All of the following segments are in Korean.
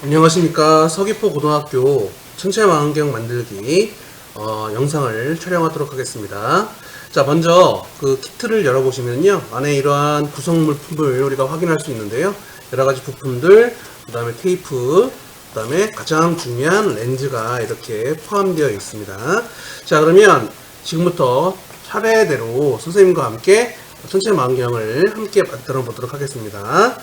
안녕하십니까 서귀포 고등학교 천체망원경 만들기 어, 영상을 촬영하도록 하겠습니다. 자 먼저 그 키트를 열어보시면요 안에 이러한 구성 물품을 우리가 확인할 수 있는데요 여러 가지 부품들 그 다음에 테이프 그 다음에 가장 중요한 렌즈가 이렇게 포함되어 있습니다. 자 그러면 지금부터 차례대로 선생님과 함께 천체망원경을 함께 만들어 보도록 하겠습니다.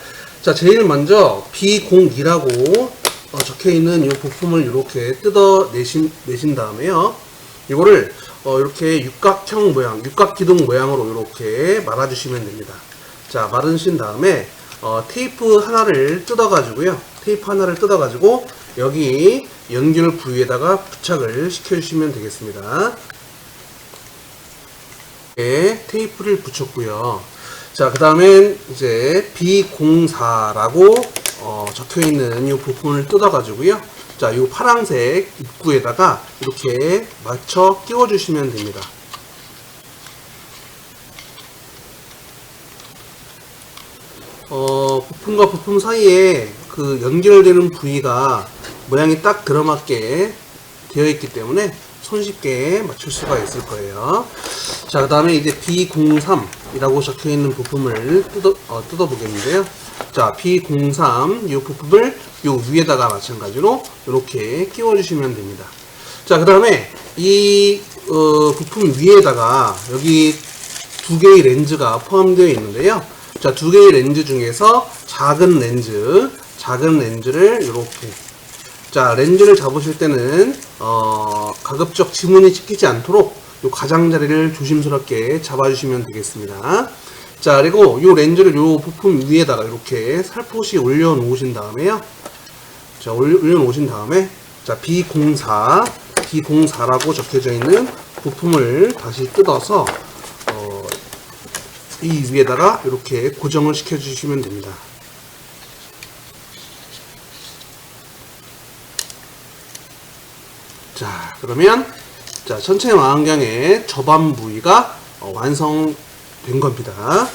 자, 제일 먼저 B02라고 어, 적혀 있는 이 부품을 이렇게 뜯어 내신, 내신 다음에요. 이거를 어, 이렇게 육각형 모양, 육각 기둥 모양으로 이렇게 말아주시면 됩니다. 자, 말으신 다음에 어, 테이프 하나를 뜯어가지고요. 테이프 하나를 뜯어가지고 여기 연결 부위에다가 부착을 시켜주시면 되겠습니다. 네, 테이프를 붙였고요. 자, 그 다음엔 이제 B04라고 어, 적혀 있는 이 부품을 뜯어가지고요. 자, 이 파란색 입구에다가 이렇게 맞춰 끼워주시면 됩니다. 어, 부품과 부품 사이에 그 연결되는 부위가 모양이 딱 들어맞게 되어 있기 때문에 손쉽게 맞출 수가 있을 거예요. 자, 그 다음에 이제 B03 이라고 적혀 있는 부품을 뜯어, 어, 뜯어 보겠는데요. 자, B03 이 부품을 요 위에다가 마찬가지로 이렇게 끼워주시면 됩니다. 자, 그 다음에 이 어, 부품 위에다가 여기 두 개의 렌즈가 포함되어 있는데요. 자, 두 개의 렌즈 중에서 작은 렌즈, 작은 렌즈를 이렇게 자, 렌즈를 잡으실 때는 어, 가급적 지문이 찍히지 않도록 요 가장자리를 조심스럽게 잡아주시면 되겠습니다. 자, 그리고 요 렌즈를 요 부품 위에다가 이렇게 살포시 올려 놓으신 다음에요. 자, 올려, 올려 놓으신 다음에 자, B04, B04라고 적혀져 있는 부품을 다시 뜯어서 어, 이 위에다가 이렇게 고정을 시켜 주시면 됩니다. 자, 그러면 자, 전체 망원경의 저반 부위가 어, 완성된 겁니다.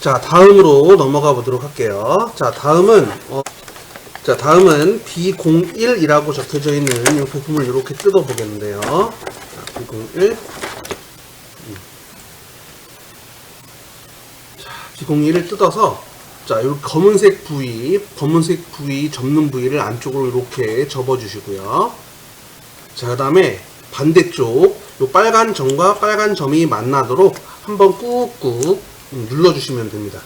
자, 다음으로 넘어가 보도록 할게요. 자, 다음은 어, 자, 다음은 B01이라고 적혀져 있는 이 부품을 이렇게 뜯어 보겠는데요. 자, B01 B01을 뜯어서 자, 이 검은색 부위, 검은색 부위 접는 부위를 안쪽으로 이렇게 접어 주시고요. 자, 그 다음에 반대쪽 요 빨간 점과 빨간 점이 만나도록 한번 꾹꾹 눌러주시면 됩니다.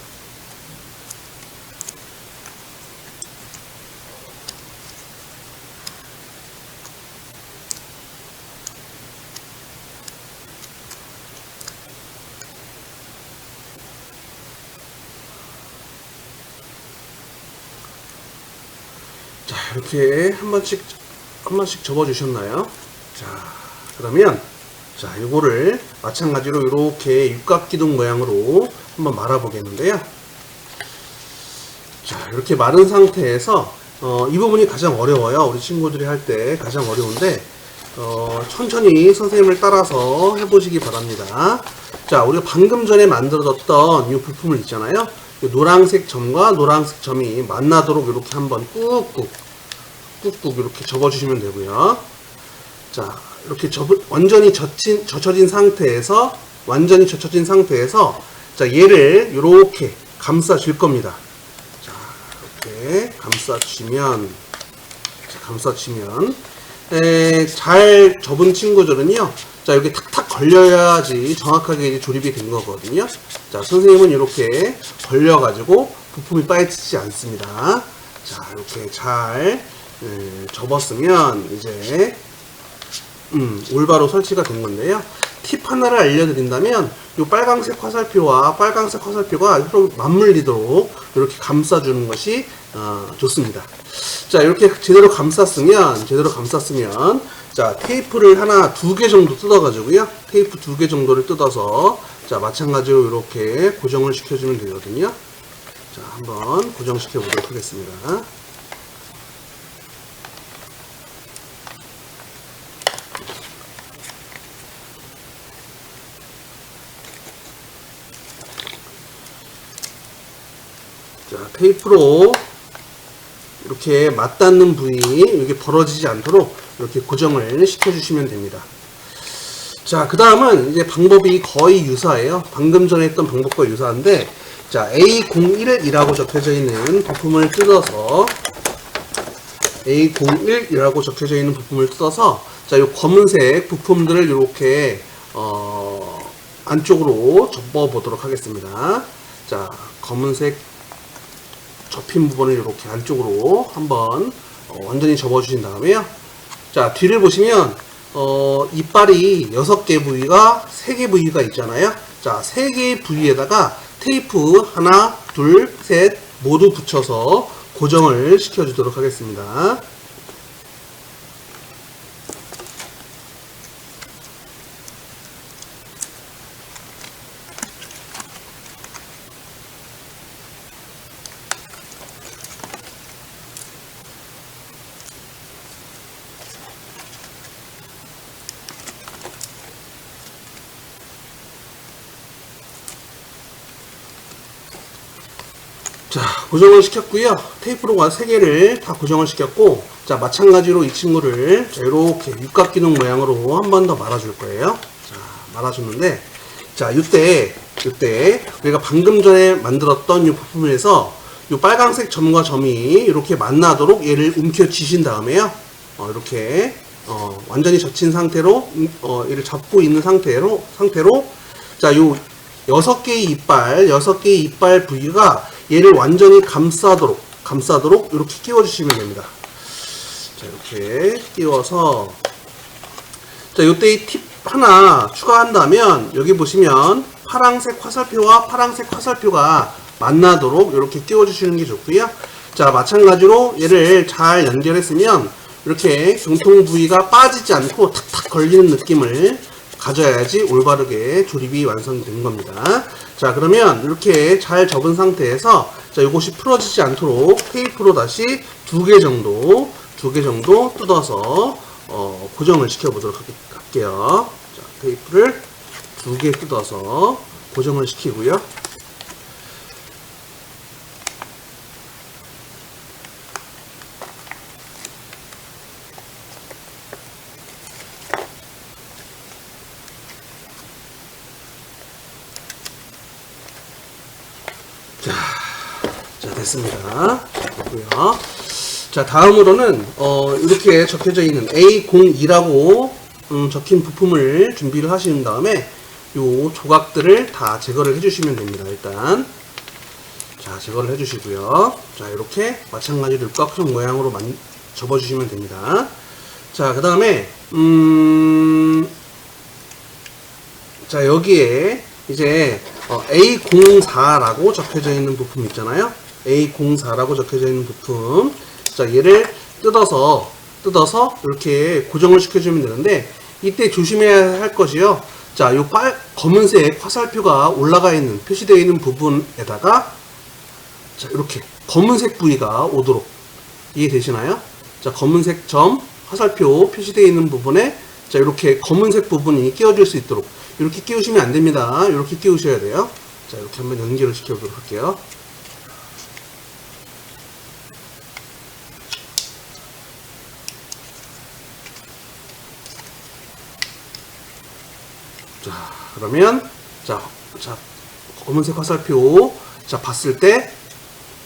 자, 이렇게 한 번씩 한 번씩 접어 주셨나요? 자, 그러면 자, 요거를 마찬가지로 이렇게 육각기둥 모양으로 한번 말아 보겠는데요. 자, 이렇게 마른 상태에서 어, 이 부분이 가장 어려워요. 우리 친구들이 할 때 가장 어려운데 어, 천천히 선생님을 따라서 해보시기 바랍니다. 자, 우리가 방금 전에 만들어뒀던 이 부품을 있잖아요. 이 노란색 점과 노란색 점이 만나도록 이렇게 한번 꾹꾹 꾹꾹 이렇게 접어주시면 되고요. 자, 이렇게 접, 완전히 젖힌, 젖혀진 상태에서, 완전히 젖혀진 상태에서, 자, 얘를 이렇게 감싸 줄 겁니다. 자, 이렇게 감싸 주시면, 자, 감싸 주시면, 에, 잘 접은 친구들은요, 자, 여기 탁탁 걸려야지 정확하게 이제 조립이 된 거거든요. 자, 선생님은 이렇게 걸려 가지고 부품이 빠지지 않습니다. 자, 이렇게 잘 예, 접었으면 이제 음, 올바로 설치가 된 건데요. 팁 하나를 알려드린다면 이 빨강색 화살표와 빨강색 화살표가 서로 맞물리도록 이렇게 감싸주는 것이 어, 좋습니다. 자 이렇게 제대로 감쌌으면 제대로 감쌌으면 자 테이프를 하나 두 개 정도 뜯어가지고요. 테이프 두 개 정도를 뜯어서 자 마찬가지로 이렇게 고정을 시켜주면 되거든요. 자 한번 고정시켜 보도록 하겠습니다. 자, 테이프로 이렇게 맞닿는 부위 이게 벌어지지 않도록 이렇게 고정을 시켜주시면 됩니다. 자, 그 다음은 이제 방법이 거의 유사해요. 방금 전에 했던 방법과 유사한데, 자, A01이라고 적혀져 있는 부품을 뜯어서, A01이라고 적혀져 있는 부품을 뜯어서, 자, 요 검은색 부품들을 이렇게, 어, 안쪽으로 접어 보도록 하겠습니다. 자, 검은색 접힌 부분을 이렇게 안쪽으로 한번 어, 완전히 접어주신 다음에요. 자, 뒤를 보시면, 어, 이빨이 6개 부위가 3개 부위가 있잖아요. 자, 3개의 부위에다가 테이프 하나, 둘, 셋 모두 붙여서 고정을 시켜주도록 하겠습니다. 자, 고정을 시켰고요. 테이프로 3개를 다 고정을 시켰고, 자, 마찬가지로 이 친구를 자, 이렇게 육각기둥 모양으로 한 번 더 말아줄 거예요. 자, 말아주는데, 자, 이때, 이때 우리가 방금 전에 만들었던 이 부품에서 이 빨간색 점과 점이 이렇게 만나도록 얘를 움켜쥐신 다음에요. 어, 이렇게 어, 완전히 젖힌 상태로 음, 어, 얘를 잡고 있는 상태로 상태로 자, 요 여섯 개의 이빨, 여섯 개의 이빨 부위가 얘를 완전히 감싸도록, 감싸도록 이렇게 끼워 주시면 됩니다. 자, 이렇게 끼워서, 자, 요때 이 팁 하나 추가한다면, 여기 보시면 파랑색 화살표와 파랑색 화살표가 만나도록 이렇게 끼워 주시는 게 좋고요. 자, 마찬가지로 얘를 잘 연결했으면, 이렇게 경통 부위가 빠지지 않고 탁탁 걸리는 느낌을 가져야지 올바르게 조립이 되는 겁니다. 자, 그러면 이렇게 잘 접은 상태에서 자, 이것이 풀어지지 않도록 테이프로 다시 두 개 정도, 두 개 정도 뜯어서 어, 고정을 시켜 보도록 할게요. 자, 테이프를 두 개 뜯어서 고정을 시키고요. 됐습니다. 됐고요. 자, 다음으로는 어, 이렇게 적혀져 있는 A02라고 음, 적힌 부품을 준비를 하신 다음에 요 조각들을 다 제거를 해주시면 됩니다. 일단 자, 제거를 해주시고요. 자, 이렇게 마찬가지로 육각형 모양으로 만, 접어주시면 됩니다. 자, 그 다음에 음, 자, 여기에 이제 어, A04라고 적혀져 있는 부품 있잖아요. A04라고 적혀져 있는 부품. 자, 얘를 뜯어서 뜯어서 이렇게 고정을 시켜주면 되는데 이때 조심해야 할 것이요. 자, 요 빨, 검은색 화살표가 올라가 있는 표시되어 있는 부분에다가 자, 이렇게 검은색 부위가 오도록 이해되시나요? 자, 검은색 점 화살표 표시되어 있는 부분에 자, 이렇게 검은색 부분이 끼워질 수 있도록 이렇게 끼우시면 안 됩니다. 이렇게 끼우셔야 돼요. 자, 이렇게 한번 연결을 시켜보도록 할게요. 자, 그러면, 자, 자, 검은색 화살표, 자, 봤을 때,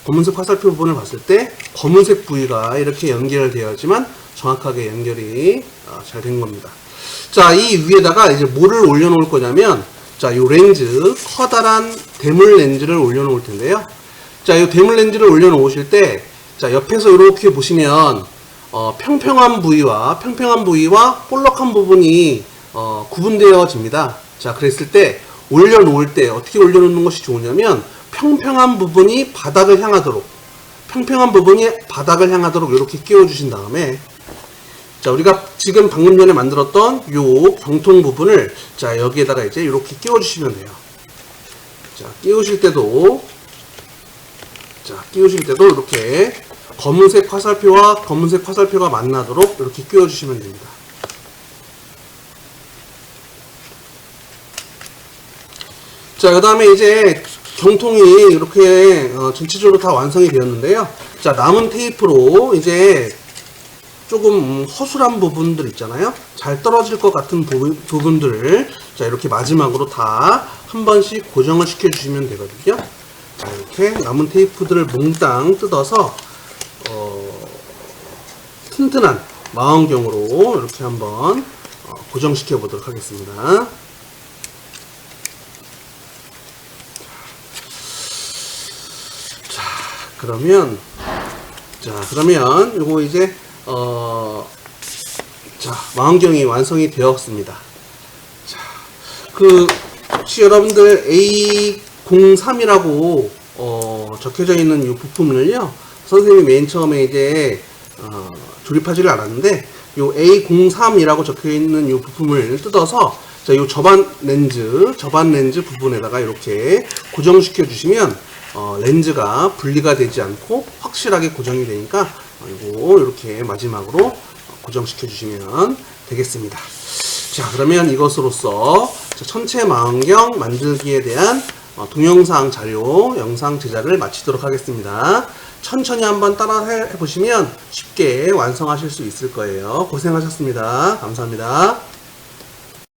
검은색 화살표 부분을 봤을 때, 검은색 부위가 이렇게 연결되어야지만 정확하게 연결이 어, 잘된 겁니다. 자, 이 위에다가 이제 뭐를 올려놓을 거냐면, 자, 요 렌즈, 커다란 대물 렌즈를 올려놓을 텐데요. 자, 이 대물 렌즈를 올려놓으실 때, 자, 옆에서 이렇게 보시면, 어, 평평한 부위와, 평평한 부위와 볼록한 부분이, 어, 구분되어집니다. 자, 그랬을 때, 올려놓을 때 어떻게 올려놓는 것이 좋으냐면, 평평한 부분이 바닥을 향하도록, 평평한 부분이 바닥을 향하도록 이렇게 끼워주신 다음에, 자, 우리가 지금 방금 전에 만들었던 요 경통 부분을 자, 여기에다가 이제 이렇게 끼워 주시면 돼요. 자, 끼우실 때도 자, 끼우실 때도 이렇게 검은색 화살표와 검은색 화살표가 만나도록 이렇게 끼워 주시면 됩니다. 자, 그 다음에 이제 경통이 이렇게 어, 전체적으로 다 완성이 되었는데요. 자, 남은 테이프로 이제 조금 음, 허술한 부분들 있잖아요. 잘 떨어질 것 같은 부분, 부분들을 자, 이렇게 마지막으로 다 한 번씩 고정을 시켜주시면 되거든요. 자, 이렇게 남은 테이프들을 몽땅 뜯어서 어, 튼튼한 망원경으로 이렇게 한번 어, 고정시켜 보도록 하겠습니다. 그러면 자, 그러면 요거 이제 어 자, 망원경이 완성이 되었습니다. 자, 그 혹시 여러분들 A03이라고 어, 적혀져 있는 이 부품을요. 선생님이 맨 처음에 이제 어, 조립하지를 않았는데 요 A03이라고 적혀 있는 이 부품을 뜯어서 자, 요 접안 렌즈, 접안 렌즈 부분에다가 이렇게 고정시켜 주시면 어, 렌즈가 분리가 되지 않고 확실하게 고정이 되니까 어, 이거 이렇게 마지막으로 고정시켜 주시면 되겠습니다. 자, 그러면 이것으로써 자, 천체 망원경 만들기에 대한 어, 동영상 자료 영상 제작을 마치도록 하겠습니다. 천천히 한번 따라 해 보시면 쉽게 완성하실 수 있을 거예요. 고생하셨습니다. 감사합니다.